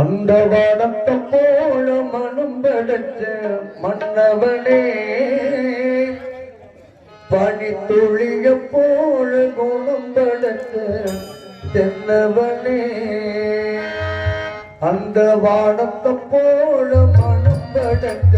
அந்த வாடத்தை போல மனம் படைச்ச மன்னவனே பனி துளிய போல குணம் படைச்ச தென்னவனே. அந்த வாடத்தை போல மனம் படைச்ச